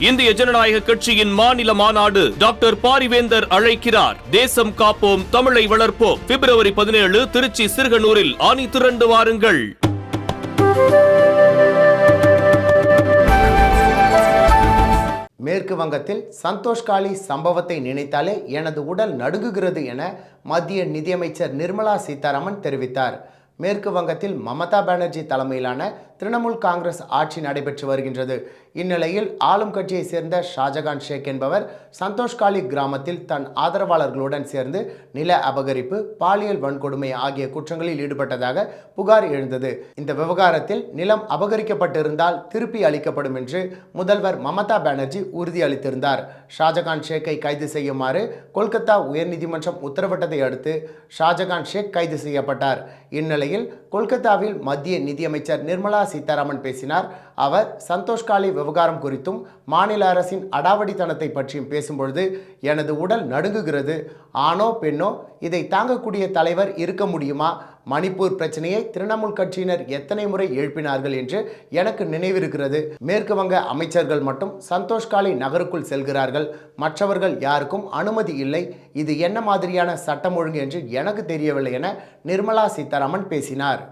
இந்திய ஜனநாயக கட்சியின் மாநில மாநாடு டாக்டர் பாரிவேந்தர் அழைக்கிறார். தேசம் காப்போம் தமிழை வளர்ப்போம். பிப்ரவரி பதினேழு திருச்சி சிறுகனூரில் ஆணி திரண்டு வாருங்கள். மேற்கு வங்கத்தில் சந்தோஷ் காளி சம்பவத்தை நினைத்தாலே எனது உடல் நடுங்குகிறது என மத்திய நிதியமைச்சர் நிர்மலா சீதாராமன் தெரிவித்தார். மேற்கு வங்கத்தில் மமதா பானர்ஜி தலைமையிலான திரிணாமுல் காங்கிரஸ் ஆட்சி நடைபெற்று வருகின்றது. இந்நிலையில் ஆளும் கட்சியை சேர்ந்த ஷாஜகான் ஷேக் என்பவர் சந்தோஷ் காளி கிராமத்தில் தன் ஆதரவாளர்களுடன் சேர்ந்து நில அபகரிப்பு பாலியல் வன்கொடுமை ஆகிய குற்றங்களில் ஈடுபட்டதாக புகார் எழுந்தது. இந்த விவகாரத்தில் நிலம் அபகரிக்கப்பட்டிருந்தால் திருப்பி அளிக்கப்படும் என்று முதல்வர் மமதா பானர்ஜி உறுதியளித்திருந்தார். ஷாஜகான் ஷேக்கை கைது செய்யுமாறு கொல்கத்தா உயர்நீதிமன்றம் உத்தரவிட்டதை அடுத்து ஷாஜகான் ஷேக் கைது செய்யப்பட்டார். நிலையில் கொல்கத்தாவில் மத்திய நிதியமைச்சர் நிர்மலா சீதாராமன் பேசினார். அவர் சந்தோஷ்காலி விவகாரம் குறித்தும் மாநில அரசின் அடாவடித்தனத்தை பற்றியும் பேசும்பொழுது எனது உடல் நடுங்குகிறது. ஆணோ பெண்ணோ இதை தாங்கக்கூடிய தலைவர் இருக்க முடியுமா? மணிப்பூர் பிரச்சனையை திரிணாமுல் கட்சியினர் எத்தனை முறை எழுப்பினார்கள் என்று எனக்கு நினைவிருக்கிறது. மேற்கு வங்க அமைச்சர்கள் மட்டும் சந்தோஷ்காலி நகருக்குள் செல்கிறார்கள். மற்றவர்கள் யாருக்கும் அனுமதி இல்லை. இது என்ன மாதிரியான சட்டம் ஒழுங்கு என்று எனக்கு தெரியவில்லை என நிர்மலா சீதாராமன் பேசினார்.